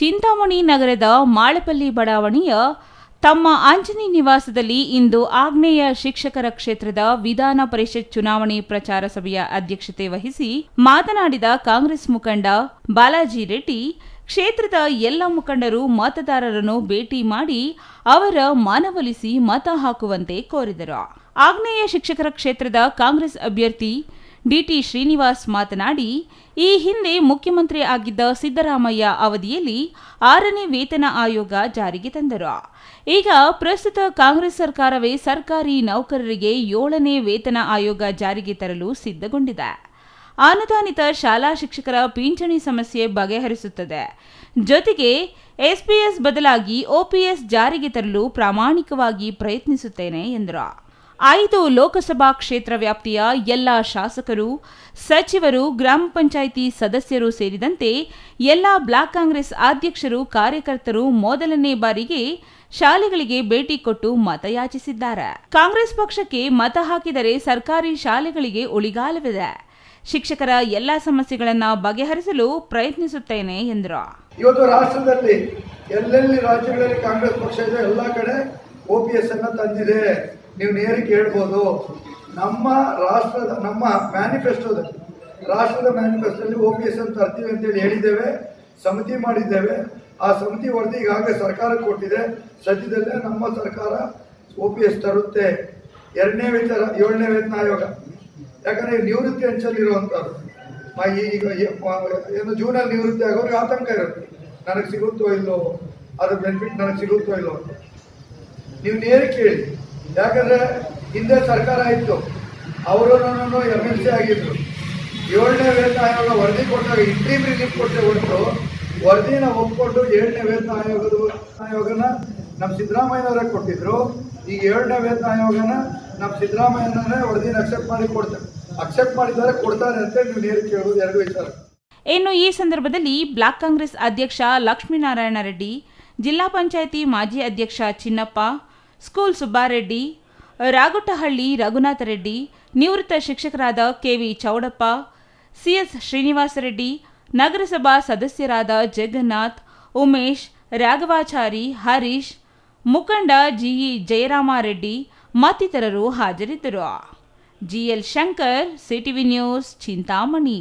ಚಿಂತಾಮಣಿ ನಗರದ ಮಾಳಪಲ್ಲಿ ಬಡಾವಣೆಯ ತಮ್ಮ ಆಂಜನಿ ನಿವಾಸದಲ್ಲಿ ಇಂದು ಆಗ್ನೇಯ ಶಿಕ್ಷಕರ ಕ್ಷೇತ್ರದ ವಿಧಾನ ಪರಿಷತ್ ಚುನಾವಣೆ ಪ್ರಚಾರ ಸಭೆಯ ಅಧ್ಯಕ್ಷತೆ ವಹಿಸಿ ಮಾತನಾಡಿದ ಕಾಂಗ್ರೆಸ್ ಮುಖಂಡ ಬಾಲಾಜಿ ರೆಡ್ಡಿ, ಕ್ಷೇತ್ರದ ಎಲ್ಲ ಮುಖಂಡರು ಮತದಾರರನ್ನು ಭೇಟಿ ಮಾಡಿ ಅವರ ಮನವೊಲಿಸಿ ಮತ ಹಾಕುವಂತೆ ಕೋರಿದರು. ಆಗ್ನೇಯ ಶಿಕ್ಷಕರ ಕ್ಷೇತ್ರದ ಕಾಂಗ್ರೆಸ್ ಅಭ್ಯರ್ಥಿ ಡಿಟಿ ಶ್ರೀನಿವಾಸ್ ಮಾತನಾಡಿ, ಈ ಹಿಂದೆ ಮುಖ್ಯಮಂತ್ರಿ ಆಗಿದ್ದ ಸಿದ್ದರಾಮಯ್ಯ ಅವಧಿಯಲ್ಲಿ ಆರನೇ ವೇತನ ಆಯೋಗ ಜಾರಿಗೆ ತಂದರು. ಈಗ ಪ್ರಸ್ತುತ ಕಾಂಗ್ರೆಸ್ ಸರ್ಕಾರವೇ ಸರ್ಕಾರಿ ನೌಕರರಿಗೆ ಏಳನೇ ವೇತನ ಆಯೋಗ ಜಾರಿಗೆ ತರಲು ಸಿದ್ಧಗೊಂಡಿದೆ. ಅನುದಾನಿತ ಶಾಲಾ ಶಿಕ್ಷಕರ ಪಿಂಚಣಿ ಸಮಸ್ಯೆ ಬಗೆಹರಿಸುತ್ತದೆ. ಜೊತೆಗೆ ಎಸ್ಪಿಎಸ್ ಬದಲಾಗಿ ಓಪಿಎಸ್ ಜಾರಿಗೆ ತರಲು ಪ್ರಾಮಾಣಿಕವಾಗಿ ಪ್ರಯತ್ನಿಸುತ್ತೇನೆ ಎಂದರು. ಐದು ಲೋಕಸಭಾ ಕ್ಷೇತ್ರ ವ್ಯಾಪ್ತಿಯ ಎಲ್ಲ ಶಾಸಕರು, ಸಚಿವರು, ಗ್ರಾಮ ಪಂಚಾಯಿತಿ ಸದಸ್ಯರು ಸೇರಿದಂತೆ ಎಲ್ಲ ಬ್ಲಾಕ್ ಕಾಂಗ್ರೆಸ್ ಅಧ್ಯಕ್ಷರು, ಕಾರ್ಯಕರ್ತರು ಮೊದಲನೇ ಬಾರಿಗೆ ಶಾಲೆಗಳಿಗೆ ಭೇಟಿ ಕೊಟ್ಟು ಮತಯಾಚಿಸಿದ್ದಾರೆ. ಕಾಂಗ್ರೆಸ್ ಪಕ್ಷಕ್ಕೆ ಮತ ಹಾಕಿದರೆ ಸರ್ಕಾರಿ ಶಾಲೆಗಳಿಗೆ ಉಳಿಗಾಲವಿದೆ. ಶಿಕ್ಷಕರ ಎಲ್ಲ ಸಮಸ್ಯೆಗಳನ್ನು ಬಗೆಹರಿಸಲು ಪ್ರಯತ್ನಿಸುತ್ತೇನೆ ಎಂದರು. ಇವತ್ತು ರಾಷ್ಟ್ರದಲ್ಲಿ ಎಲ್ಲೆಲ್ಲಿ ರಾಜ್ಯಗಳಲ್ಲಿ ಕಾಂಗ್ರೆಸ್ ಪಕ್ಷ ಇದೆ, ಎಲ್ಲ ಕಡೆ ಓಪಿಎಸ್ ಅನ್ನ ತಂದಿದೆ. ನೀವು ನೇರಕ್ಕೆ ಹೇಳ್ಬೋದು ನಮ್ಮ ರಾಷ್ಟ್ರದ, ನಮ್ಮ ಮ್ಯಾನಿಫೆಸ್ಟೋದಲ್ಲಿ ರಾಷ್ಟ್ರದ ಮ್ಯಾನಿಫೆಸ್ಟೋದಲ್ಲಿ ಓ ಪಿ ಎಸ್ ಅನ್ನು ತರ್ತೀವಿ ಅಂತೇಳಿ ಹೇಳಿದ್ದೇವೆ, ಸಮಿತಿ ಮಾಡಿದ್ದೇವೆ. ಆ ಸಮಿತಿ ವರದಿ ಈಗಾಗಲೇ ಸರ್ಕಾರ ಕೊಟ್ಟಿದೆ. ಸದ್ಯದಲ್ಲೇ ನಮ್ಮ ಸರ್ಕಾರ ಓ ಪಿ ಎಸ್ ತರುತ್ತೆ. ಎರಡನೇ ವೇತನ ಏಳನೇ ವೇತನ ಆಯೋಗ. ಯಾಕಂದ್ರೆ ನಿವೃತ್ತಿ ಅಂಚಲ್ಲಿರುವಂಥದ್ದು ಮ- ಈಗ ಏನು ಜೂನಲ್ಲಿ ನಿವೃತ್ತಿ ಆಗೋರಿಗೆ ಆತಂಕ ಇರುತ್ತೆ. ನನಗೆ ಸಿಗುತ್ತೋ ಇಲ್ಲೋ, ಅದ್ರ ಬೆನಿಫಿಟ್ ನನಗೆ ಸಿಗುತ್ತೋ ಇಲ್ಲೋ ಅಂತ. ನೀವು ನೇರ ಕೇಳಿ. ಯಾಕಂದ್ರೆ ಹಿಂದೆ ಸರ್ಕಾರ ಇತ್ತು. ಅವರು ಎಂ ಎಲ್ ಸಿ ಆಗಿದ್ರು. ಏಳನೇ ವೇತನ ಆಯೋಗ ವರದಿ ಕೊಟ್ಟಾಗ ಇಂಟ್ರೀಮ್ ರಿಲೀಫ್ ಕೊಟ್ಟೆ ಹೊರತು ವರದಿನ ಒಪ್ಕೊಂಡು ಏಳನೇ ವೇತನ ಆಯೋಗದ ಆಯೋಗನ ನಮ್ಮ ಸಿದ್ದರಾಮಯ್ಯನವರೇ ಕೊಟ್ಟಿದ್ರು. ಈಗ ಏಳನೇ ವೇತನ ಆಯೋಗನ ನಮ್ಮ ಸಿದ್ದರಾಮಯ್ಯನವರೇ ವರದಿನ ಅಕ್ಸೆಪ್ಟ್ ಮಾಡಿ ಕೊಡ್ತಾರೆ. ಅಕ್ಸೆಪ್ಟ್ ಮಾಡಿದ್ದಾರೆ, ಕೊಡ್ತಾರೆ ಅಂತ ನೀವು ನೇರ ಕೇಳೋದು ಎರಡು ವಿಚಾರ. ಇನ್ನು ಈ ಸಂದರ್ಭದಲ್ಲಿ ಬ್ಲಾಕ್ ಕಾಂಗ್ರೆಸ್ ಅಧ್ಯಕ್ಷ ಲಕ್ಷ್ಮೀನಾರಾಯಣ ರೆಡ್ಡಿ, ಜಿಲ್ಲಾ ಪಂಚಾಯಿತಿ ಮಾಜಿ ಅಧ್ಯಕ್ಷ ಚಿನ್ನಪ್ಪ ಸ್ಕೂಲ್ ಸುಬ್ಬಾರೆಡ್ಡಿ ರಾಗುಟಹಳ್ಳಿ ರಘುನಾಥ ರೆಡ್ಡಿ, ನಿವೃತ್ತ ಶಿಕ್ಷಕರಾದ K V Chowdappa, C S Srinivasa Reddy, ನಗರಸಭಾ ಸದಸ್ಯರಾದ ಜಗನ್ನಾಥ್, ಉಮೇಶ್, ರಾಘವಾಚಾರಿ, ಹರೀಶ್, ಮುಖಂಡ ಜಿಇ ಜಯರಾಮಾರೆಡ್ಡಿ ಮತ್ತಿತರರು ಹಾಜರಿದ್ದರು. G L Shankar, CTV news, Chintamani.